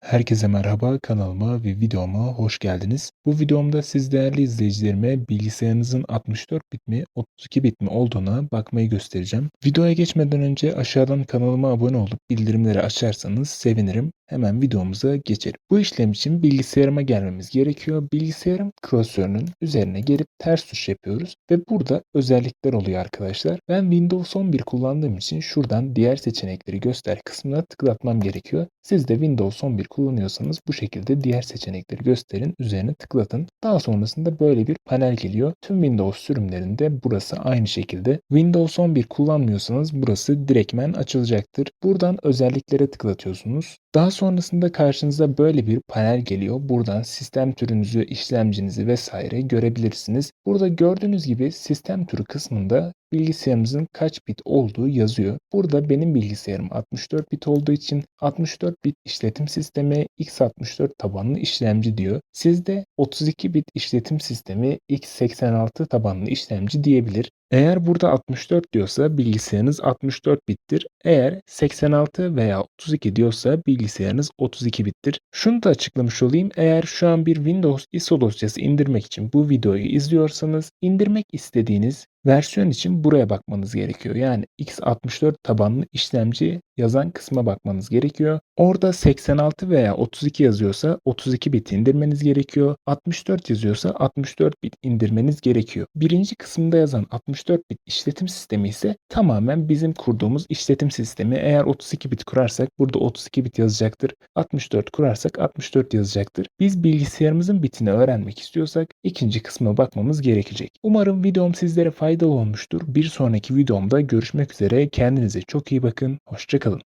Herkese merhaba, kanalıma ve videoma hoş geldiniz. Bu videomda siz değerli izleyicilerime bilgisayarınızın 64 bit mi 32 bit mi olduğuna bakmayı göstereceğim. Videoya geçmeden önce aşağıdan kanalıma abone olup bildirimleri açarsanız sevinirim. Hemen videomuza geçelim. Bu işlem için bilgisayarıma gelmemiz gerekiyor. Bilgisayarım klasörünün üzerine gelip ters tuş yapıyoruz ve burada özellikler oluyor arkadaşlar. Ben Windows 11 kullandığım için şuradan diğer seçenekleri göster kısmına tıklatmam gerekiyor. Siz de Windows 11 kullanıyorsanız bu şekilde diğer seçenekleri gösterin, üzerine tıklatın. Daha sonrasında böyle bir panel geliyor. Tüm Windows sürümlerinde burası aynı şekilde. Windows 11 kullanmıyorsanız burası direktmen açılacaktır. Buradan özelliklere tıklatıyorsunuz. Daha sonrasında karşınıza böyle bir panel geliyor. Buradan sistem türünüzü, işlemcinizi vesaire görebilirsiniz. Burada gördüğünüz gibi sistem türü kısmında bilgisayarımızın kaç bit olduğu yazıyor. Burada benim bilgisayarım 64 bit olduğu için 64 bit işletim sistemi x64 tabanlı işlemci diyor. Sizde 32 bit işletim sistemi x86 tabanlı işlemci diyebilir. Eğer burada 64 diyorsa bilgisayarınız 64 bittir. Eğer 86 veya 32 diyorsa bilgisayarınız 32 bittir. Şunu da açıklamış olayım. Eğer şu an bir Windows ISO dosyası indirmek için bu videoyu izliyorsanız indirmek istediğiniz versiyon için buraya bakmanız gerekiyor. Yani x64 tabanlı işlemci yazan kısma bakmanız gerekiyor. Orada 86 veya 32 yazıyorsa 32 bit indirmeniz gerekiyor. 64 yazıyorsa 64 bit indirmeniz gerekiyor. Birinci kısımda yazan 64 bit işletim sistemi ise tamamen bizim kurduğumuz işletim sistemi. Eğer 32 bit kurarsak burada 32 bit yazacaktır. 64 kurarsak 64 yazacaktır. Biz bilgisayarımızın bitini öğrenmek istiyorsak ikinci kısma bakmamız gerekecek. Umarım videom sizlere faydalı olmuştur. Bir sonraki videomda görüşmek üzere. Kendinize çok iyi bakın. Hoşçakalın.